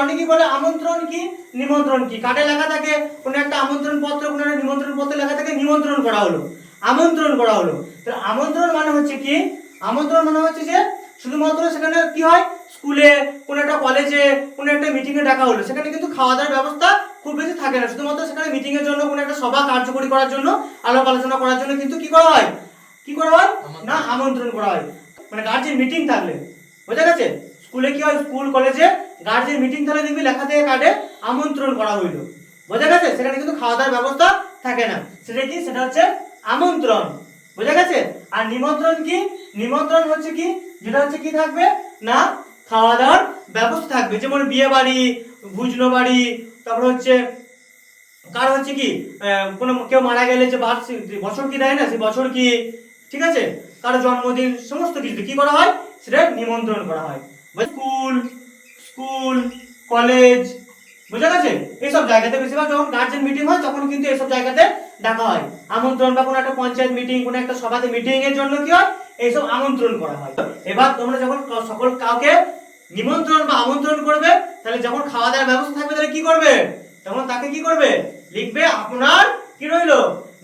অনেকেই বলে? আমন্ত্রণ কি? নিমন্ত্রণ কি? কার্ডে লেখা থাকে? কোনো একটা আমন্ত্রণ পত্র কোনো একটা নিমন্ত্রণ পত্রে লেখা থাকে নিমন্ত্রণ করা হলো। আমন্ত্রণ করা হলো। তাহলে আমন্ত্রণ মানে হচ্ছে কি? আমন্ত্রণ মানে হচ্ছে যে শুধুমাত্র সেখানে কি হয়? স্কুলে কোনো একটা কলেজে কোনো একটা মিটিংয়ে ডাকা হলো। সেখানে কিন্তু খাওয়া দাওয়ার ব্যবস্থা খুব বেশি থাকে না। শুধুমাত্র সেখানে মিটিং এর জন্য কোনো একটা সভা কার্যকরী করার জন্য আলাপ আলোচনা করার জন্য কিন্তু কি করা হয়? কি করা হয়? না আমন্ত্রণ। করা হয়। মানে গার্জেন মিটিং থাকলে। বোঝা গেছে? স্কুলে কি হয়? স্কুল, কলেজে গার্জেন মিটিং থাকলে দেখবি, লেখা থেকে কার্ডে আমন্ত্রণ করা হইল। বোঝা গেছে? সেখানে কিন্তু খাওয়া দাওয়ার ব্যবস্থা থাকে না। সেটা কি? সেটা হচ্ছে আমন্ত্রণ। বোঝা গেছে? আর নিমন্ত্রণ কি? নিমন্ত্রণ হচ্ছে কি? যেটা হচ্ছে কি থাকবে? না খাওয়া দাওয়ার ব্যবস্থা থাকবে। যেমন বিয়ে বাড়ি ভুজনো বাড়ি তারপর হচ্ছে কার হচ্ছে কি? কোনো কেউ মারা গেলে যে বছর কি দেয় না? সে বছর কি? ঠিক আছে? কারও জন্মদিন, সমস্ত কিছু। কি করা হয়? সেটা নিমন্ত্রণ করা হয়। স্কুল স্কুল কলেজ বুঝা গেছে? এইসব জায়গাতে বেশিরভাগ যখন গার্জেন মিটিং হয় তখন কিন্তু এইসব জায়গাতে ডাকা হয়। আমন্ত্রণ বা কোনো একটা পঞ্চায়েত মিটিং কোনো একটা সভাতে মিটিং এর জন্য কি হয়? এইসব আমন্ত্রণ করা হয়। এবার তোমরা যখন সকল কাউকে নিমন্ত্রণ বা আমন্ত্রণ করবে তাহলে যখন খাওয়া দাওয়ার ব্যবস্থা থাকবে তাহলে কি করবে? তখন তাকে কি করবে? লিখবে আপনার কি রইল?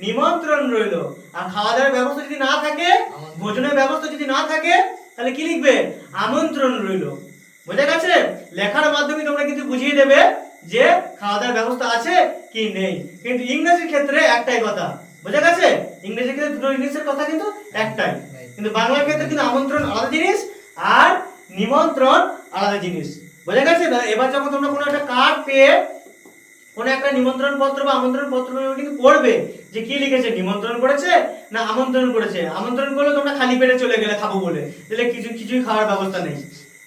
নিমন্ত্রণ রইল। আর খাওয়া দাওয়ার ব্যবস্থা যদি না থাকে ভোজনের ব্যবস্থা যদি না থাকে তাহলে কি লিখবে? আমন্ত্রণ রইল। বোঝা গেছে? লেখার মাধ্যমে তোমরা কিন্তু বুঝিয়ে দেবে যে খাওয়া দাওয়ার ব্যবস্থা আছে কি নেই। কিন্তু ইংরেজির ক্ষেত্রে একটাই কথা। বোঝা গেছে? ইংরেজির ক্ষেত্রে দুটো জিনিসের কথা কিন্তু একটাই। কিন্তু বাংলার ক্ষেত্রে কিন্তু আমন্ত্রণ আলাদা জিনিস আর নিমন্ত্রণ আলাদা জিনিস। বোঝা গেছে? এবার যখন তোমরা কোনো একটা কার্ড পেয়ে কোনো একটা নিমন্ত্রণ পত্র বা আমন্ত্রণ পত্র কিন্তু পড়বে যে কি লিখেছে, নিমন্ত্রণ করেছে না আমন্ত্রণ করেছে? আমন্ত্রণ করলে তোমরা খালি পেটে চলে গেলে খাব বলে। তাহলে কিছু, কিছুই খাওয়ার ব্যবস্থা নেই।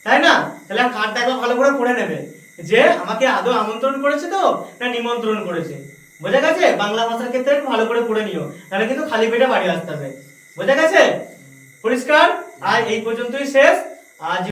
তাই না? তাহলে কার্ডটা একবার ভালো করে পড়ে নেবে। যে আমাকে আদৌ আমন্ত্রণ করেছে তো, না নিমন্ত্রণ করেছে। বোঝা গেছে? বাংলা ভাষার ক্ষেত্রে ভালো করে পড়ে নিও। তাহলে কিন্তু খালি পেটে বাড়ি আসতে হবে। বোঝা গেছে? পরিষ্কার? আর এই পর্যন্তই শেষ। আজ